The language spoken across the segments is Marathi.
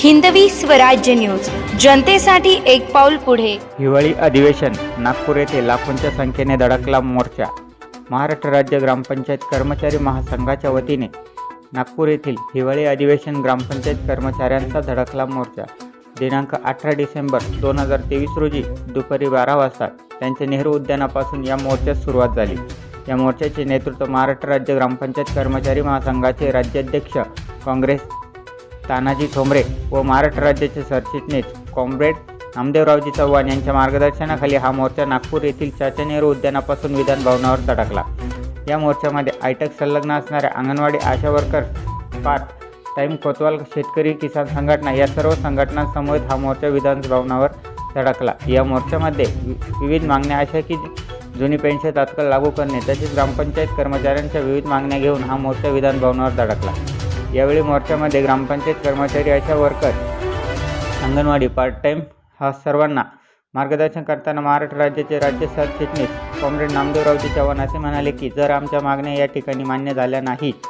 हिंदवी स्वराज्य न्यूज. जनतेसाठी एक पाऊल पुढे. हिवाळी अधिवेशन नागपूर येथे लाखोंच्या संख्येने धडकला मोर्चा. महाराष्ट्र राज्य ग्रामपंचायत कर्मचारी महासंघाच्या वतीने नागपूर येथील हिवाळी अधिवेशन ग्रामपंचायत कर्मचाऱ्यांचा धडकला मोर्चा. दिनांक अठरा डिसेंबर दोन हजार तेवीस रोजी दुपारी बारा वाजता त्यांच्या नेहरू उद्यानापासून या मोर्चास सुरुवात झाली. या मोर्चाचे नेतृत्व महाराष्ट्र राज्य ग्रामपंचायत कर्मचारी महासंघाचे राज्याध्यक्ष काँग्रेस तानाजी ठोंबरे व महाराष्ट्र राज्याचे सरचिटणीस कॉम्रेड नामदेवरावजी चव्हाण यांच्या मार्गदर्शनाखाली हा मोर्चा नागपूर येथील चाचा नेहरू उद्यानापासून विधान भवनावर धडकला या मोर्चामध्ये आयटक संलग्न असणाऱ्या anganwadi ASHA worker part time कोतवाल शेतकरी किसान संघटना या सर्व संघटनांसमवेत हा मोर्चा विधान भवनावर धडकला या मोर्चामध्ये वि- विविध मागण्या अशा की जुनी पेन्शन तात्काळ लागू करणे तसेच ग्रामपंचायत कर्मचाऱ्यांच्या विविध मागण्या घेऊन हा मोर्चा विधान भवनावर धडकला यावेळी मोर्चामध्ये ग्रामपंचायत कर्मचारी अशा वर्कर अंगणवाडी पार्ट टाईम हा सर्वांना मार्गदर्शन करताना महाराष्ट्र राज्याचे राज्य सरचिटणीस कॉम्रेड नामदेवरावजी चव्हाण असे म्हणाले की जर आमच्या मागण्या या ठिकाणी मान्य झाल्या नाहीत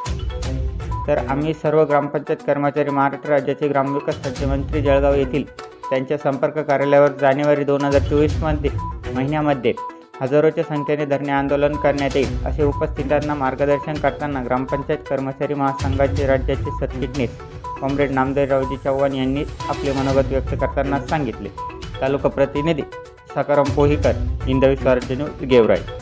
तर आम्ही सर्व ग्रामपंचायत कर्मचारी महाराष्ट्र राज्याचे ग्रामविकास राज्यमंत्री जळगाव येथील त्यांच्या संपर्क कार्यालयावर जानेवारी दोन हजार चोवीसमध्ये महिन्यामध्ये हजारोच्या संख्येने धरणे आंदोलन करण्यात येईल असे उपस्थितांना मार्गदर्शन करताना ग्रामपंचायत कर्मचारी महासंघाचे राज्याचे सरचिटणीस कॉम्रेड नामदेवरावजी चव्हाण यांनी आपले मनोगत व्यक्त करताना सांगितले. तालुका प्रतिनिधी सकाराम पोहीकर हिंदवी स्वराज्य गेवराई.